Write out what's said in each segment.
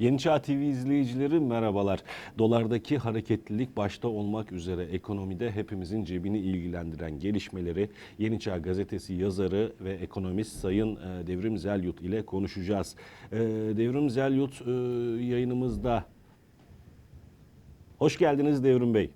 Yeni Çağ TV izleyicileri merhabalar. Dolardaki hareketlilik başta olmak üzere ekonomide hepimizin cebini ilgilendiren gelişmeleri Yeni Çağ gazetesi yazarı ve ekonomist Sayın e, Devrim Zelyut ile konuşacağız. E, Devrim Zelyut e, yayınımızda. Hoş geldiniz Devrim Bey.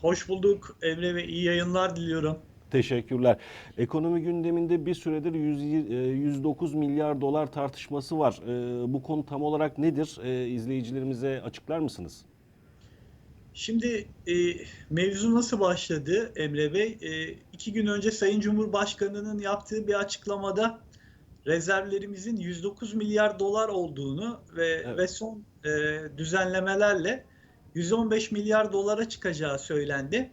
Hoş bulduk Emre ve iyi yayınlar diliyorum. Teşekkürler. Ekonomi gündeminde bir süredir 100 e, 109 milyar dolar tartışması var. E, Bu konu tam olarak nedir? E, İzleyicilerimize açıklar mısınız? Şimdi e, mevzu nasıl başladı Emre Bey? E, iki gün önce Sayın Cumhurbaşkanı'nın yaptığı bir açıklamada rezervlerimizin 109 milyar dolar olduğunu ve Evet. ve son e, düzenlemelerle 115 milyar dolara çıkacağı söylendi.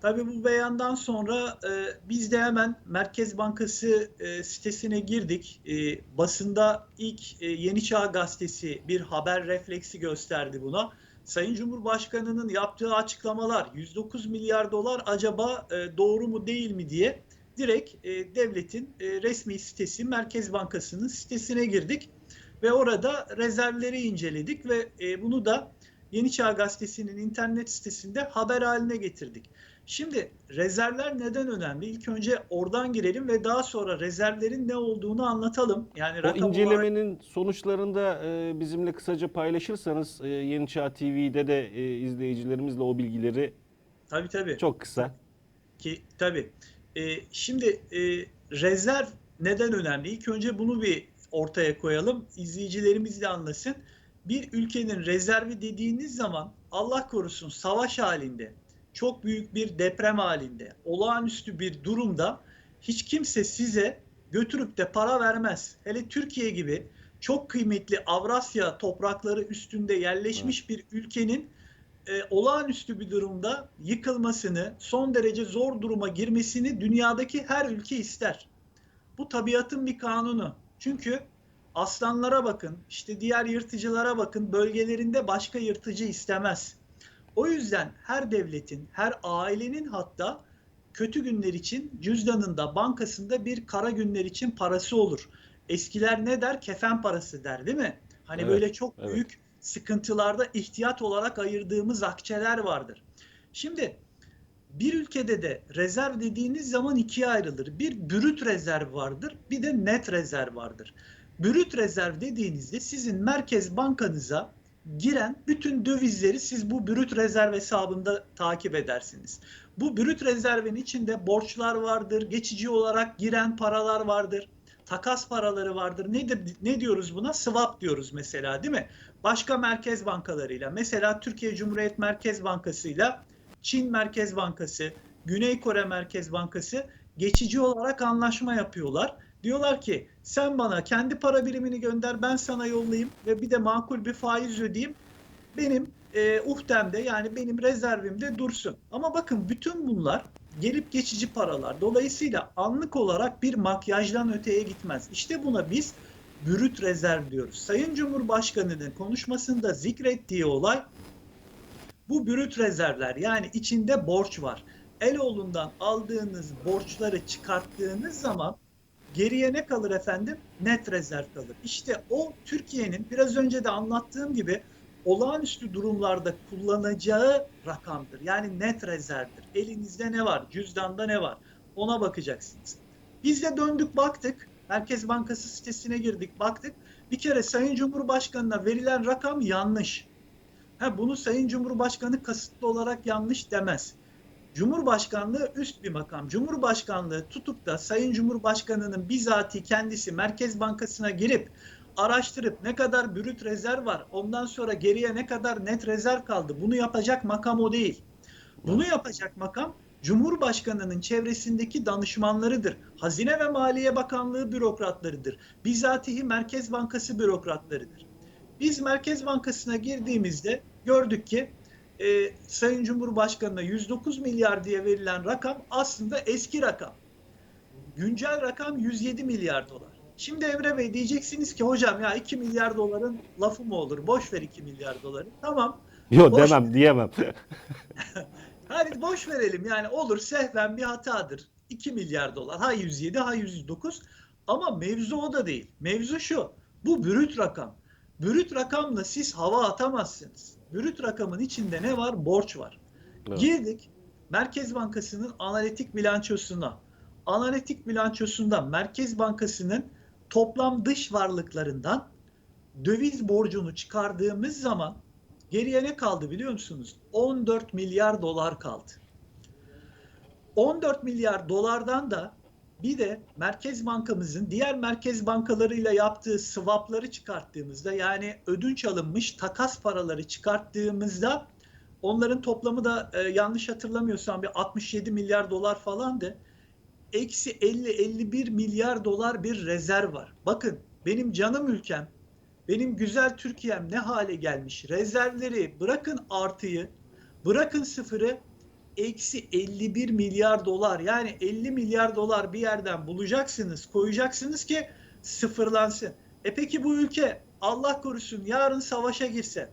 Tabii bu beyandan sonra e, biz de hemen Merkez Bankası e, sitesine girdik. E, basında ilk e, Yeni Çağ Gazetesi bir haber refleksi gösterdi buna. Sayın Cumhurbaşkanı'nın yaptığı açıklamalar 109 milyar dolar acaba e, doğru mu değil mi diye direkt e, devletin e, resmi sitesi Merkez Bankası'nın sitesine girdik ve orada rezervleri inceledik ve e, bunu da Yeni Çağ Gazetesi'nin internet sitesinde haber haline getirdik. Şimdi rezervler neden önemli? İlk önce oradan girelim ve daha sonra rezervlerin ne olduğunu anlatalım. Yani O rakam olarak incelemenin sonuçlarında e, bizimle kısaca paylaşırsanız e, Yeni Çağ TV'de de e, izleyicilerimizle o bilgileri tabii tabii. çok kısa. Ki tabii. Ee, şimdi e, rezerv neden önemli? İlk önce bunu bir ortaya koyalım. İzleyicilerimiz de anlasın. Bir ülkenin rezervi dediğiniz zaman Allah korusun savaş halinde, çok büyük bir deprem halinde, olağanüstü bir durumda hiç kimse size götürüp de para vermez. Hele Türkiye gibi çok kıymetli Avrasya toprakları üstünde yerleşmiş bir ülkenin e, olağanüstü bir durumda yıkılmasını, son derece zor duruma girmesini dünyadaki her ülke ister. Bu tabiatın bir kanunu. Çünkü aslanlara bakın, işte diğer yırtıcılara bakın, bölgelerinde başka yırtıcı istemez. O yüzden her devletin, her ailenin hatta kötü günler için cüzdanında, bankasında bir kara günler için parası olur. Eskiler ne der? Kefen parası der, değil mi? Hani Evet, böyle çok evet. büyük sıkıntılarda ihtiyat olarak ayırdığımız akçeler vardır. Şimdi bir ülkede de rezerv dediğiniz zaman ikiye ayrılır. Bir brüt rezerv vardır, bir de net rezerv vardır. Brüt rezerv dediğinizde sizin merkez bankanıza giren bütün dövizleri siz bu brüt rezerv hesabında takip edersiniz. Bu brüt rezervin içinde borçlar vardır, geçici olarak giren paralar vardır, takas paraları vardır. Nedir ne diyoruz buna? Swap diyoruz mesela, değil mi? Başka merkez bankalarıyla, mesela Türkiye Cumhuriyet Merkez Bankası'yla Çin Merkez Bankası, Güney Kore Merkez Bankası geçici olarak anlaşma yapıyorlar. Diyorlar ki sen bana kendi para birimini gönder ben sana yollayayım ve bir de makul bir faiz ödeyeyim. Benim e, uhdemde yani benim rezervimde dursun. Ama bakın bütün bunlar gelip geçici paralar. Dolayısıyla anlık olarak bir makyajdan öteye gitmez. İşte buna biz brüt rezerv diyoruz. Sayın Cumhurbaşkanı'nın konuşmasında zikrettiği olay bu brüt rezervler yani içinde borç var. Eloğlundan aldığınız borçları çıkarttığınız zaman geriye ne kalır efendim? Net rezerv kalır. İşte o Türkiye'nin biraz önce de anlattığım gibi olağanüstü durumlarda kullanacağı rakamdır. Yani net rezervdir. Elinizde ne var? Cüzdanda ne var? Ona bakacaksınız. Biz de döndük baktık. Merkez Bankası sitesine girdik baktık. Bir kere Sayın Cumhurbaşkanı'na verilen rakam yanlış. Ha, bunu Sayın Cumhurbaşkanı kasıtlı olarak yanlış demez. Cumhurbaşkanlığı üst bir makam. Cumhurbaşkanlığı tutup da Sayın Cumhurbaşkanı'nın bizatihi kendisi Merkez Bankası'na girip araştırıp ne kadar brüt rezerv var, ondan sonra geriye ne kadar net rezerv kaldı. Bunu yapacak makam o değil. Bunu yapacak makam Cumhurbaşkanı'nın çevresindeki danışmanlarıdır. Hazine ve Maliye Bakanlığı bürokratlarıdır. Bizatihi Merkez Bankası bürokratlarıdır. Biz Merkez Bankası'na girdiğimizde gördük ki e, Sayın Cumhurbaşkanı'na 109 milyar diye verilen rakam aslında eski rakam. Güncel rakam 107 milyar dolar. Şimdi Emre Bey diyeceksiniz ki hocam ya 2 milyar doların lafı mı olur? Boş ver 2 milyar doları. Tamam. Yok Boş- demem diyemem. Hadi boş verelim yani olur sehven bir hatadır. 2 milyar dolar. Ha 107 ha 109 ama mevzu o da değil. Mevzu şu. Bu brüt rakam. Brüt rakamla siz hava atamazsınız. Brüt rakamın içinde ne var? Borç var. Evet. Girdik Merkez Bankası'nın analitik bilançosuna. Analitik bilançosunda Merkez Bankası'nın toplam dış varlıklarından döviz borcunu çıkardığımız zaman geriye ne kaldı biliyor musunuz? 14 milyar dolar kaldı. 14 milyar dolardan da bir de Merkez Bankamızın diğer merkez bankalarıyla yaptığı swapları çıkarttığımızda yani ödünç alınmış takas paraları çıkarttığımızda onların toplamı da e, yanlış hatırlamıyorsam bir 67 milyar dolar falandı. Eksi 50-51 milyar dolar bir rezerv var. Bakın benim canım ülkem, benim güzel Türkiye'm ne hale gelmiş. Rezervleri bırakın artıyı, bırakın sıfırı eksi 51 milyar dolar yani 50 milyar dolar bir yerden bulacaksınız koyacaksınız ki sıfırlansın. E peki bu ülke Allah korusun yarın savaşa girse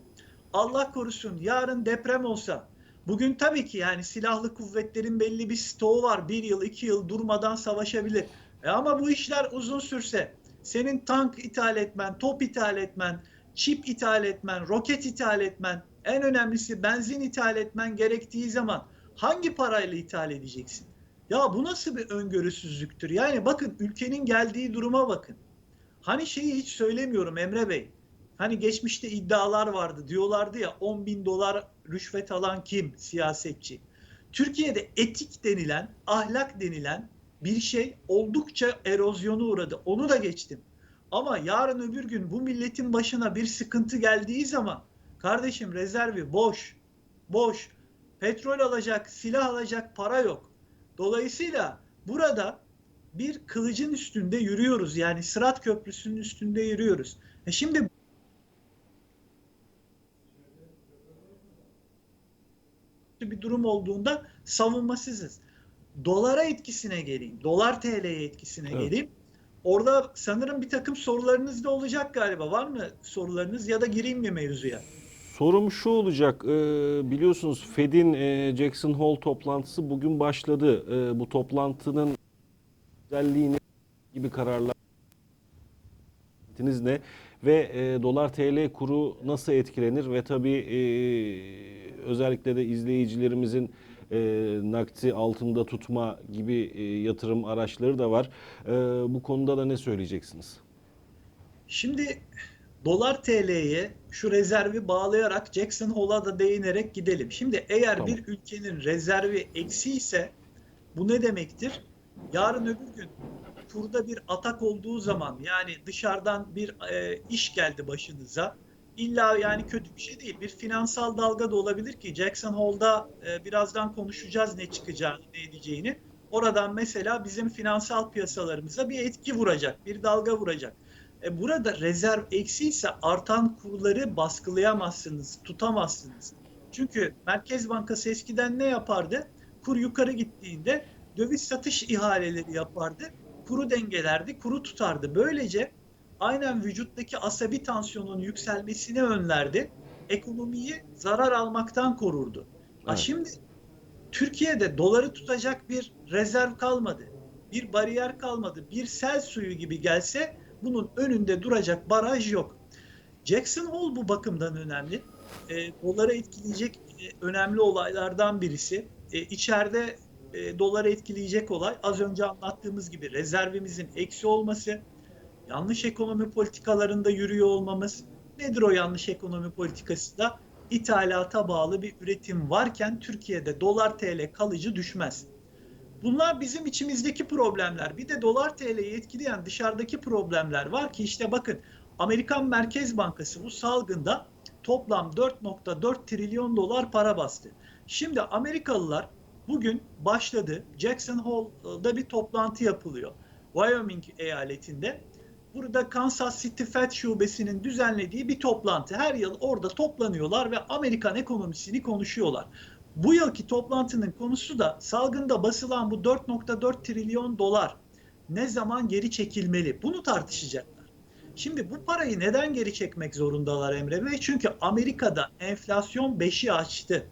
Allah korusun yarın deprem olsa bugün tabii ki yani silahlı kuvvetlerin belli bir stoğu var bir yıl iki yıl durmadan savaşabilir. E ama bu işler uzun sürse senin tank ithal etmen, top ithal etmen, çip ithal etmen, roket ithal etmen en önemlisi benzin ithal etmen gerektiği zaman hangi parayla ithal edeceksin? Ya bu nasıl bir öngörüsüzlüktür? Yani bakın ülkenin geldiği duruma bakın. Hani şeyi hiç söylemiyorum Emre Bey. Hani geçmişte iddialar vardı. Diyorlardı ya 10 bin dolar rüşvet alan kim? Siyasetçi. Türkiye'de etik denilen, ahlak denilen bir şey oldukça erozyona uğradı. Onu da geçtim. Ama yarın öbür gün bu milletin başına bir sıkıntı geldiği zaman kardeşim rezervi boş. Boş petrol alacak, silah alacak para yok. Dolayısıyla burada bir kılıcın üstünde yürüyoruz. Yani Sırat Köprüsü'nün üstünde yürüyoruz. E şimdi bir durum olduğunda savunmasızız. Dolara etkisine geleyim. Dolar TL'ye etkisine Evet. geleyim. Orada sanırım bir takım sorularınız da olacak galiba. Var mı sorularınız ya da gireyim mi mevzuya? Sorum şu olacak, e, biliyorsunuz Fed'in e, Jackson Hole toplantısı bugün başladı. E, bu toplantının özelliğini gibi kararlar ne ve dolar TL kuru nasıl etkilenir ve tabii özellikle de izleyicilerimizin e, nakdi altında tutma gibi e, yatırım araçları da var. E, bu konuda da ne söyleyeceksiniz? Şimdi dolar TL'ye şu rezervi bağlayarak Jackson Hole'a da değinerek gidelim. Şimdi eğer Tamam. bir ülkenin rezervi eksi ise bu ne demektir? Yarın öbür gün kurda bir atak olduğu zaman yani dışarıdan bir e, iş geldi başınıza. İlla yani kötü bir şey değil. Bir finansal dalga da olabilir ki Jackson Hole'da e, birazdan konuşacağız ne çıkacağını, ne edeceğini. Oradan mesela bizim finansal piyasalarımıza bir etki vuracak, bir dalga vuracak. E, burada rezerv eksi ise artan kurları baskılayamazsınız, tutamazsınız. Çünkü Merkez Bankası eskiden ne yapardı? Kur yukarı gittiğinde döviz satış ihaleleri yapardı. Kuru dengelerdi, kuru tutardı. Böylece aynen vücuttaki asabi tansiyonun yükselmesini önlerdi. Ekonomiyi zarar almaktan korurdu. Ha Evet. şimdi Türkiye'de doları tutacak bir rezerv kalmadı. Bir bariyer kalmadı. Bir sel suyu gibi gelse bunun önünde duracak baraj yok. Jackson Hole bu bakımdan önemli. E, doları etkileyecek e, önemli olaylardan birisi. E, içeride e, doları etkileyecek olay az önce anlattığımız gibi rezervimizin eksi olması, yanlış ekonomi politikalarında yürüyor olmamız. Nedir o yanlış ekonomi politikası da? İthalata bağlı bir üretim varken Türkiye'de dolar TL kalıcı düşmez. Bunlar bizim içimizdeki problemler. Bir de dolar TL'yi etkileyen dışarıdaki problemler var ki işte bakın Amerikan Merkez Bankası bu salgında toplam 4.4 trilyon dolar para bastı. Şimdi Amerikalılar bugün başladı. Jackson Hole'da bir toplantı yapılıyor. Wyoming eyaletinde. Burada Kansas City Fed şubesinin düzenlediği bir toplantı. Her yıl orada toplanıyorlar ve Amerikan ekonomisini konuşuyorlar. Bu yılki toplantının konusu da salgında basılan bu 4.4 trilyon dolar ne zaman geri çekilmeli? Bunu tartışacaklar. Şimdi bu parayı neden geri çekmek zorundalar Emre Bey? Çünkü Amerika'da enflasyon 5'i aştı.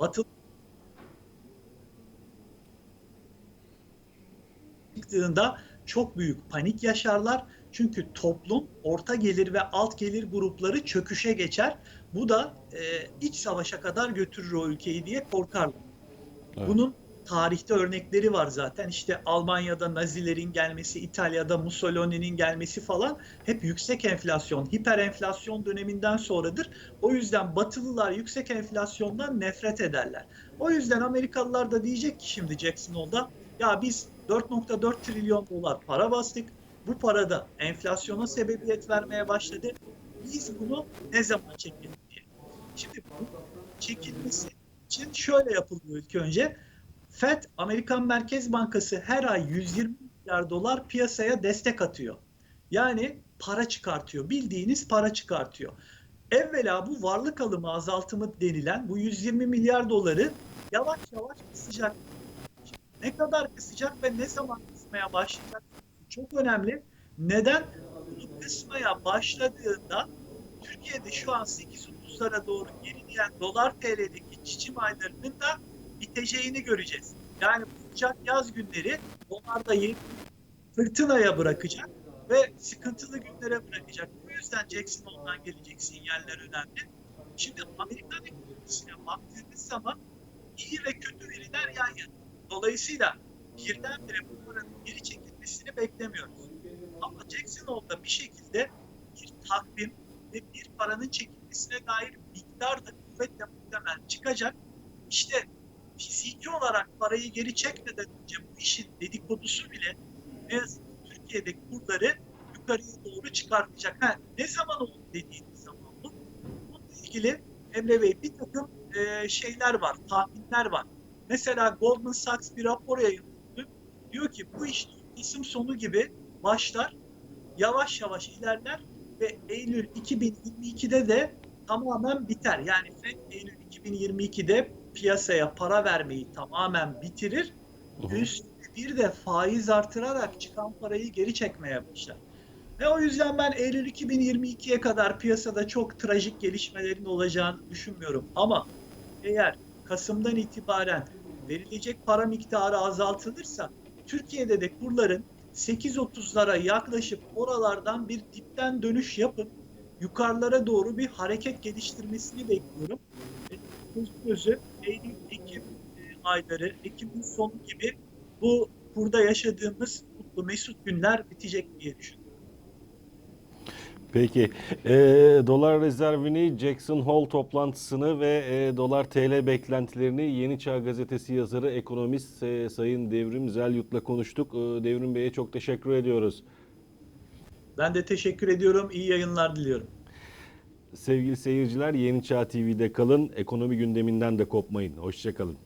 Batı çıktığında çok büyük panik yaşarlar. Çünkü toplum orta gelir ve alt gelir grupları çöküşe geçer. Bu da e, iç savaşa kadar götürür o ülkeyi diye korkarlar. Evet. Bunun tarihte örnekleri var zaten. İşte Almanya'da Nazilerin gelmesi, İtalya'da Mussolini'nin gelmesi falan hep yüksek enflasyon, hiper enflasyon döneminden sonradır. O yüzden Batılılar yüksek enflasyondan nefret ederler. O yüzden Amerikalılar da diyecek ki şimdi Jackson Hole'da ya biz 4.4 trilyon dolar para bastık. Bu para da enflasyona sebebiyet vermeye başladı. Biz bunu ne zaman çekelim diye. Şimdi bu çekilmesi için şöyle yapılıyor ilk önce. FED, Amerikan Merkez Bankası her ay 120 milyar dolar piyasaya destek atıyor. Yani para çıkartıyor. Bildiğiniz para çıkartıyor. Evvela bu varlık alımı azaltımı denilen bu 120 milyar doları yavaş yavaş kısacak. Ne kadar kısacak ve ne zaman kısmaya başlayacak çok önemli. Neden? Bunu kısmaya başladığında Türkiye'de şu an 8.30'lara doğru gerileyen dolar TL'deki çiçim aylarının da biteceğini göreceğiz. Yani sıcak yaz günleri dolarda yeni fırtınaya bırakacak ve sıkıntılı günlere bırakacak. Bu yüzden Jackson Hole'dan gelecek sinyaller önemli. Şimdi Amerikan ekonomisine baktığınız zaman iyi ve kötü veriler yan yana. Dolayısıyla birdenbire bu paranın geri çekilmesini beklemiyoruz. Ama Jackson bir şekilde bir takvim ve bir paranın çekilmesine dair miktar da kuvvetle muhtemel çıkacak. İşte fiziki olarak parayı geri çekmeden önce bu işin dedikodusu bile ne yazık kurları yukarıya doğru çıkartacak. Ha, ne zaman olur dediğiniz zaman bu. Bununla ilgili Emre Bey bir takım e, şeyler var, tahminler var. Mesela Goldman Sachs bir rapor yayınladı. Diyor ki bu iş Kasım sonu gibi başlar, yavaş yavaş ilerler ve Eylül 2022'de de tamamen biter. Yani Fed Eylül 2022'de piyasaya para vermeyi tamamen bitirir. Üstüne bir de faiz artırarak çıkan parayı geri çekmeye başlar. Ve o yüzden ben Eylül 2022'ye kadar piyasada çok trajik gelişmelerin olacağını düşünmüyorum. Ama eğer Kasım'dan itibaren verilecek para miktarı azaltılırsa Türkiye'de de kurların 8.30'lara yaklaşıp oralardan bir dipten dönüş yapıp yukarılara doğru bir hareket geliştirmesini bekliyorum. Gözü Eylül, Ekim e, ayları, Ekim'in sonu gibi bu burada yaşadığımız mutlu mesut günler bitecek diye düşünüyorum. Peki, e, dolar rezervini, Jackson Hole toplantısını ve e, dolar TL beklentilerini Yeni Çağ Gazetesi yazarı ekonomist e, Sayın Devrim Zelyut'la konuştuk. E, Devrim Bey'e çok teşekkür ediyoruz. Ben de teşekkür ediyorum. İyi yayınlar diliyorum. Sevgili seyirciler Yeni Çağ TV'de kalın, ekonomi gündeminden de kopmayın. Hoşçakalın.